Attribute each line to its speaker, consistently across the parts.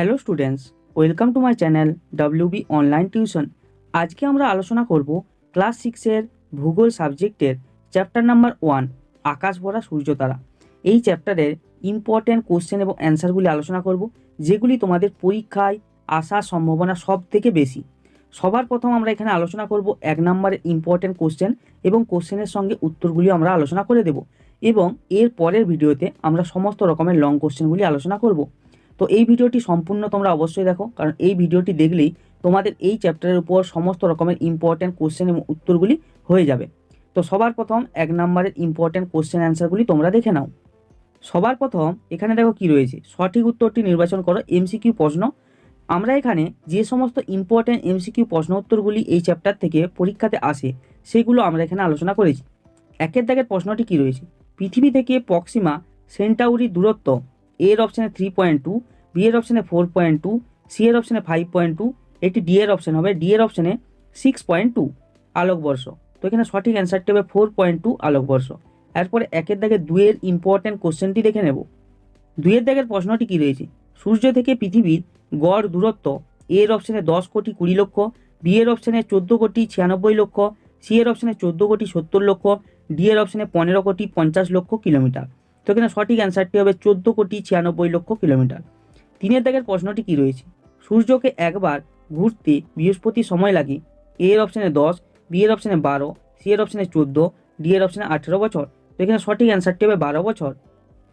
Speaker 1: Hello students welcome to my channel B online tuition আজকে আমরা আলোচনা করব ক্লাস সিক্সের ভূগোল সাবজেক্টের চ্যাপ্টার নাম্বার ওয়ান আকাশ ভরা সূর্যতারা এই চ্যাপ্টারের ইম্পর্ট্যান্ট কোশ্চেন এবং অ্যান্সারগুলি আলোচনা করব, যেগুলি তোমাদের পরীক্ষায় আসার সম্ভাবনা সব থেকে বেশি। সবার প্রথম আমরা এখানে আলোচনা করব এক নম্বরের ইম্পর্ট্যান্ট কোশ্চেন এবং কোশ্চেনের সঙ্গে উত্তরগুলি আমরা আলোচনা করে দেব এবং এর পরের ভিডিওতে আমরা সমস্ত রকমের লং কোশ্চেনগুলি আলোচনা করব। তো এই ভিডিওটি সম্পূর্ণ তোমরা অবশ্যই দেখো, কারণ এই ভিডিওটি দেখলেই তোমাদের এই চ্যাপ্টারের উপর সমস্ত রকমের ইম্পর্ট্যান্ট কোশ্চেন এবং উত্তরগুলি হয়ে যাবে। তো সবার প্রথম এক নম্বরের ইম্পর্ট্যান্ট কোশ্চেন অ্যান্সারগুলি তোমরা দেখে নাও। সবার প্রথম এখানে দেখো কি রয়েছে, সঠিক উত্তরটি নির্বাচন করো এমসিকিউ প্রশ্ন। আমরা এখানে যে সমস্ত ইম্পর্ট্যান্ট এমসিকিউ প্রশ্ন উত্তরগুলি এই চ্যাপ্টার থেকে পরীক্ষাতে আসে, সেগুলো আমরা এখানে আলোচনা করেছি। একের দাগের প্রশ্নটি কি রয়েছে? পৃথিবী থেকে পক্সিমা সেন্টাউরি দূরত্ব এর অপশানে থ্রি পয়েন্ট টু বি এর অপশানে ফোর পয়েন্ট টু সি এর অপশানে ফাইভ পয়েন্ট টু একটি ডি এর অপশান হবে ডি এর অপশানে সিক্স পয়েন্ট টু আলোকবর্ষ তো এখানে সঠিক অ্যান্সারটি হবে ফোর পয়েন্ট টু আলোকবর্ষ এরপরে একের দাগে দুয়ের ইম্পর্ট্যান্ট কোশ্চেনটি দেখে নেব। দুইয়ের দাগের প্রশ্নটি কী রয়েছে? সূর্য থেকে পৃথিবীর গড় দূরত্ব এর অপশানে দশ কোটি কুড়ি লক্ষ বি এর অপশানে চোদ্দ কোটি ছিয়ানব্বই লক্ষ সি এর অপশানে চোদ্দ কোটি সত্তর লক্ষ ডি এর অপশানে পনেরো কোটি পঞ্চাশ লক্ষ কিলোমিটার। তো এখানে সঠিক অ্যান্সারটি হবে চোদ্দ কোটি ছিয়ানব্বই লক্ষ কিলোমিটার। তিনের দাগের প্রশ্নটি কী রয়েছে? সূর্যকে একবার ঘুরতে বৃহস্পতি সময় লাগে? এ এর অপশানে দশ, বি এর অপশানে বারো, সি এর অপশানে চোদ্দ, ডি এর অপশানে আঠেরো বছর। তো এখানে সঠিক অ্যান্সারটি হবে বারো বছর।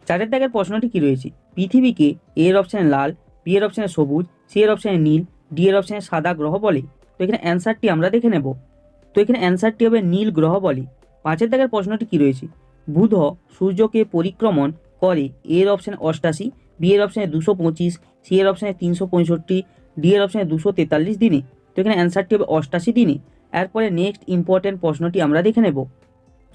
Speaker 1: চারের দাগের প্রশ্নটি কী রয়েছে? পৃথিবীকে এ এর অপশানে লাল, বি এর অপশানে সবুজ, সি এর অপশানে নীল, ডি এর অপশানে সাদা গ্রহ বলে। তো এখানে অ্যান্সারটি আমরা দেখে নেব। তো এখানে অ্যান্সারটি হবে নীল গ্রহ বলে। পাঁচের দাগের প্রশ্নটি কী রয়েছে? বুধ সূর্যকে পরিক্রমণ করে এর অপশানে অষ্টাশি বি এর অপশানে দুশো পঁচিশ সি এর অপশানে তিনশো পঁয়ষট্টি ডি এর অপশানে দুশো তেতাল্লিশ দিনে। তো এখানে অ্যান্সারটি হবে অষ্টাশি দিনে। এরপরে নেক্সট ইম্পর্ট্যান্ট প্রশ্নটি আমরা দেখে নেব।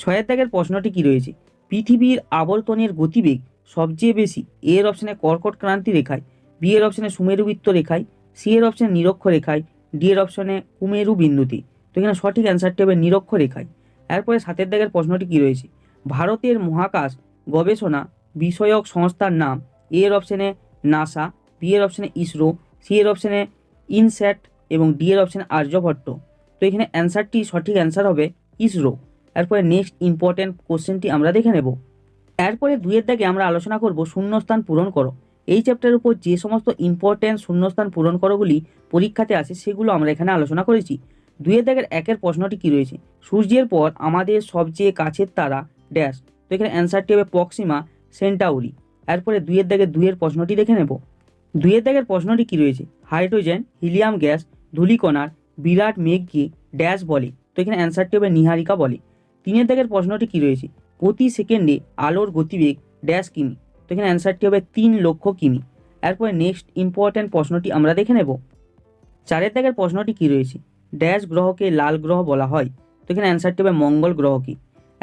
Speaker 1: ছয়ের দাগের প্রশ্নটি কী রয়েছে? পৃথিবীর আবর্তনের গতিবেগ সবচেয়ে বেশি এর অপশানে কর্কট ক্রান্তি রেখায় বি এর অপশানে সুমেরুবৃত্ত রেখায় সি এর অপশানে নিরক্ষ রেখায় ডি এর অপশানে কুমেরু বিন্দুতে। তো এখানে সঠিক অ্যান্সারটি হবে নিরক্ষ রেখায়। এরপরে সাতের দাগের প্রশ্নটি কী রয়েছে? ভারতের মহাকাশ গবেষণা বিষয়ক সংস্থার নাম। এ এর অপশানে নাসা বি এর অপশানে ইসরো সি এর অপশানে ইনস্যাট এবং ডি এর অপশানে আর্যভট্ট। তো এখানে অ্যান্সারটি সঠিক অ্যান্সার হবে ইসরো এরপরে নেক্সট ইম্পর্ট্যান্ট কোশ্চেনটি আমরা দেখে নেব। এরপরে দুইয়ের দাগে আমরা আলোচনা করব শূন্যস্থান পূরণ করো। এই চ্যাপ্টারের উপর যে সমস্ত ইম্পর্ট্যান্ট শূন্যস্থান পূরণ করোগুলি পরীক্ষাতে আসে সেগুলো আমরা এখানে আলোচনা করেছি। দুইয়ের দাগের একের প্রশ্নটি কী রয়েছে? সূর্যের পর আমাদের সবচেয়ে কাছের তারা ড্যাশ। তো এখানে অ্যান্সারটি হবে পক্সিমা সেন্টাউরি এরপরে দুইয়ের দাগে দুইয়ের প্রশ্নটি দেখে নেব। দুইয়ের দাগের প্রশ্নটি কী রয়েছে? হাইড্রোজেন, হিলিয়াম গ্যাস, ধূলিকণার, বিরাট মেঘকে ড্যাশ বলে। তো এখানে অ্যান্সারটি হবে নিহারিকা বলে। তিনের দাগের প্রশ্নটি কী রয়েছে? প্রতি সেকেন্ডে আলোর গতিবেগ ড্যাশ কিমি। তো এখানে অ্যান্সারটি হবে তিন লক্ষ কিমি। এরপরে নেক্সট ইম্পর্ট্যান্ট প্রশ্নটি আমরা দেখে নেব। চারের দাগের প্রশ্নটি কী রয়েছে? ড্যাশ গ্রহকে লাল গ্রহ বলা হয়। তো এখানে অ্যান্সারটি হবে মঙ্গল গ্রহ কি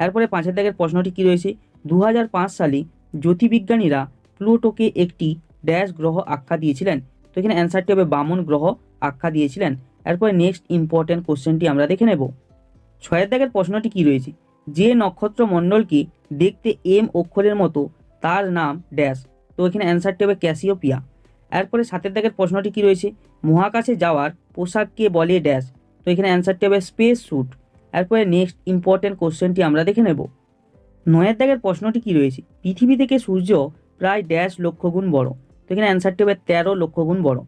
Speaker 1: এরপরে পাঁচের দাগের প্রশ্নটি কী রয়েছে? দু হাজার পাঁচ সালে জ্যোতির্বিজ্ঞানীরা প্লুটোকে একটি ড্যাশ গ্রহ আখ্যা দিয়েছিলেন। তো এখানে অ্যান্সারটি হবে বামন গ্রহ আখ্যা দিয়েছিলেন। এরপরে নেক্সট ইম্পর্ট্যান্ট কোশ্চেনটি আমরা দেখে নেব। ছয়ের দাগের প্রশ্নটি কী রয়েছে? যে নক্ষত্র মণ্ডলকে দেখতে এম অক্ষরের মতো, তার নাম ড্যাশ। তো এখানে অ্যান্সারটি হবে ক্যাসিওপিয়া। এরপরে সাতের দাগের প্রশ্নটি কী রয়েছে? মহাকাশে যাওয়ার পোশাককে বলে ড্যাশ। তো এখানে অ্যান্সারটি হবে স্পেস স্যুট এরপরে নেক্সট ইম্পর্টেন্ট কোশ্চেনটি আমরা দেখে নেব। নয়ের দাগের প্রশ্নটি কী রয়েছে? পৃথিবী থেকে সূর্য প্রায় ড্যাশ লক্ষ গুণ বড়। তো এখানে অ্যান্সারটি হবে তেরো লক্ষ গুণ বড়।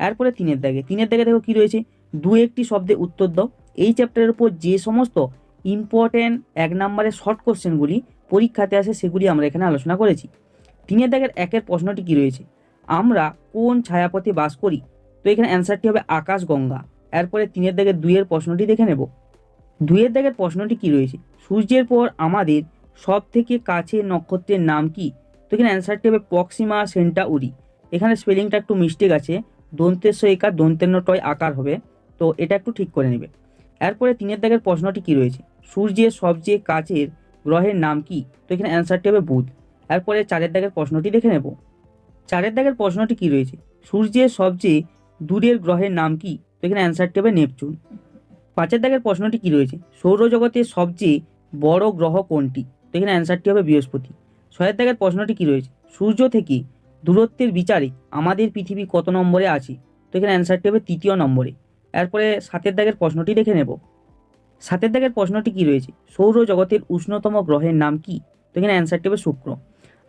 Speaker 1: এরপরে তিনের দাগে। তিনের দাগে দেখো কী রয়েছে? দু একটি শব্দে উত্তর দাও। এই চ্যাপ্টারের উপর যে সমস্ত ইম্পর্ট্যান্ট এক নম্বরের শর্ট কোশ্চেনগুলি পরীক্ষাতে আসে সেগুলি আমরা এখানে আলোচনা করেছি। তিনের দাগের একের প্রশ্নটি কী রয়েছে? আমরা কোন ছায়াপথে বাস করি? তো এখানে অ্যান্সারটি হবে আকাশ গঙ্গা এরপরে তিনের দাগের দুইয়ের প্রশ্নটি দেখে নেব। দুইয়ের দাগের প্রশ্নটি কী রয়েছে? সূর্যের পর আমাদের সব থেকে কাছের নক্ষত্রের নাম কি? তো এখানে অ্যান্সারটি হবে পক্সিমা সেন্টা উরি এখানে স্পেলিংটা একটু মিস্টেক আছে। দন্তেশ্ব একা দন্তেন্ন টয় আকার হবে। তো এটা একটু ঠিক করে নেবে। এরপরে তিনের দাগের প্রশ্নটি কী রয়েছে? সূর্যের সবচেয়ে কাছের গ্রহের নাম কি? তো এখানে অ্যান্সারটি হবে বুধ। এরপরে চারের দাগের প্রশ্নটি দেখে নেব। চারের দাগের প্রশ্নটি কী রয়েছে? সূর্যের সবচেয়ে দূরের গ্রহের নাম কি? তো এখানে অ্যান্সারটি হবে নেপচুন। পাঁচের দাগের প্রশ্নটি কী রয়েছে? সৌরজগতের সবচেয়ে বড় গ্রহ কোনটি? তো এখানে অ্যান্সারটি হবে বৃহস্পতি। ছয়ের দাগের প্রশ্নটি কী রয়েছে? সূর্য থেকে দূরত্বের বিচারে আমাদের পৃথিবী কত নম্বরে আছে? তো এখানে অ্যান্সারটি হবে তৃতীয় নম্বরে। এরপরে সাতের দাগের প্রশ্নটি দেখে নেব। সাতের দাগের প্রশ্নটি কি রয়েছে? সৌরজগতের উষ্ণতম গ্রহের নাম কি? তো এখানে অ্যান্সারটি হবে শুক্র।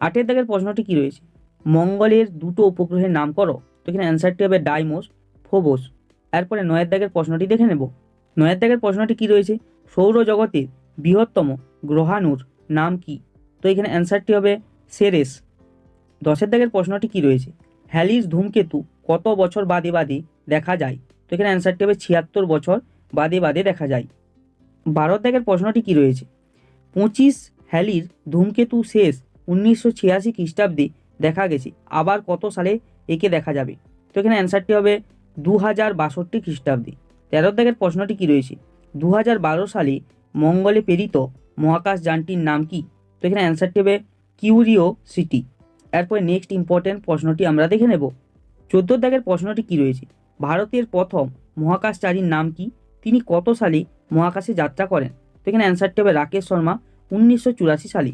Speaker 1: আটের দাগের প্রশ্নটি কি রয়েছে? মঙ্গলের দুটো উপগ্রহের নাম করো। তো এখানে অ্যান্সারটি হবে ডাইমোস, ফোবোস। এরপরে নয়ের দাগের প্রশ্নটি দেখে নেব। নয়ের দাগের প্রশ্নটি কি রয়েছে? সৌরজগতের বৃহত্তম গ্রহাণুর নাম কি? তো এখানে অ্যান্সারটি হবে সেরেস। দশের দাগের প্রশ্নটি কি রয়েছে? হ্যালিস ধূমকেতু কত বছর বাদে বাদে দেখা যায়? তো এখানে অ্যান্সারটি হবে ছিয়াত্তর বছর বাদে বাদে দেখা যায়। বারো দাগের প্রশ্নটি কি রয়েছে? পঁচিশ হ্যালির ধূমকেতু শেষ উনিশশো ছিয়াশি খ্রিস্টাব্দে দেখা গেছে, আবার কত সালে একে দেখা যাবে? তো এখানে অ্যান্সারটি হবে দু হাজার বাষট্টি খ্রিস্টাব্দে। তেরো দাগের প্রশ্নটি কি রয়েছে? দু হাজার বারো সালে মঙ্গলে প্রেরিত মহাকাশ যানটির নাম কি? তো এখানে অ্যান্সারটি হবে কিউরিও সিটি এরপরে নেক্সট ইম্পর্ট্যান্ট প্রশ্নটি আমরা দেখে নেব। চোদ্দ দাগের প্রশ্নটি কি রয়েছে? ভারতের প্রথম মহাকাশচারীর নাম কি? তিনি কত সালে মহাকাশে যাত্রা করেন? তো এখানে অ্যান্সারটি হবে রাকেশ শর্মা, উনিশশো চুরাশি সালে।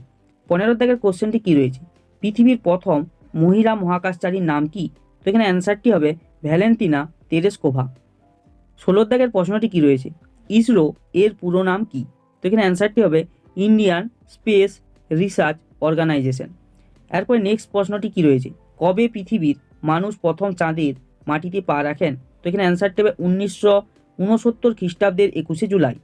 Speaker 1: পনেরো দাগের কোশ্চেনটি কি রয়েছে? পৃথিবীর প্রথম মহিলা মহাকাশচারীর নাম কি? তো এখানে অ্যান্সারটি হবে ভ্যালেন্টিনা তেরেসকোভা। ষোলো দাগের প্রশ্নটি কি রয়েছে? ইসরো এর পুরো নাম কি? তো এখানে অ্যান্সারটি হবে ইন্ডিয়ান স্পেস রিসার্চ অর্গানাইজেশন এরপরে নেক্সট প্রশ্নটি কি রয়েছে? কবে পৃথিবীর মানুষ প্রথম চাঁদের মাটিতে পা রাখেন? তো এখানে অ্যান্সারটি হবে উনিশশো উনসত্তর খ্রিস্টাব্দের একুশে জুলাই।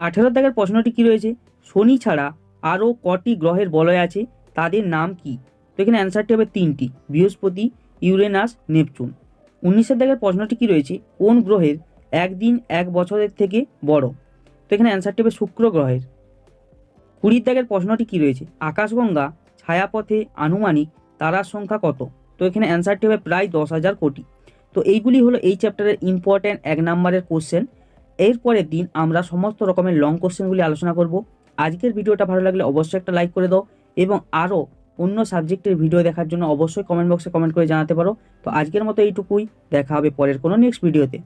Speaker 1: আঠেরো দাগের প্রশ্নটি কি রয়েছে? শনি ছাড়া আরও কটি গ্রহের বলয় আছে? তাদের নাম কি? তো এখানে অ্যান্সারটি হবে তিনটি, বৃহস্পতি, ইউরেনাস, নেপচুন। উনিশের দাগের প্রশ্নটি কি রয়েছে? কোন গ্রহের একদিন এক বছরের থেকে বড়। তো এখানে অ্যান্সারটি হবে শুক্র গ্রহের। কুড়ির দাগের প্রশ্নটি কি রয়েছে? আকাশগঙ্গা, ছায়াপথে আনুমানিক তারার সংখ্যা কত? তো এখানে অ্যান্সারটি হবে প্রায় দশ হাজার কোটি। তো এইগুলি হলো এই চ্যাপ্টারের ইম্পর্ট্যান্ট এক নম্বরের কোশ্চেন এরপরের দিন আমরা সমস্ত রকমের লং কোশ্চেনগুলি আলোচনা করব। আজকের ভিডিওটা ভালো লাগলে অবশ্যই একটা লাইক করে দাও এবং আরও অন্য সাবজেক্টের ভিডিও দেখার জন্য অবশ্যই কমেন্ট বক্সে কমেন্ট করে জানাতে পারো। তো আজকের মতো এইটুকুই। দেখা হবে পরের কোনো নেক্সট ভিডিওতে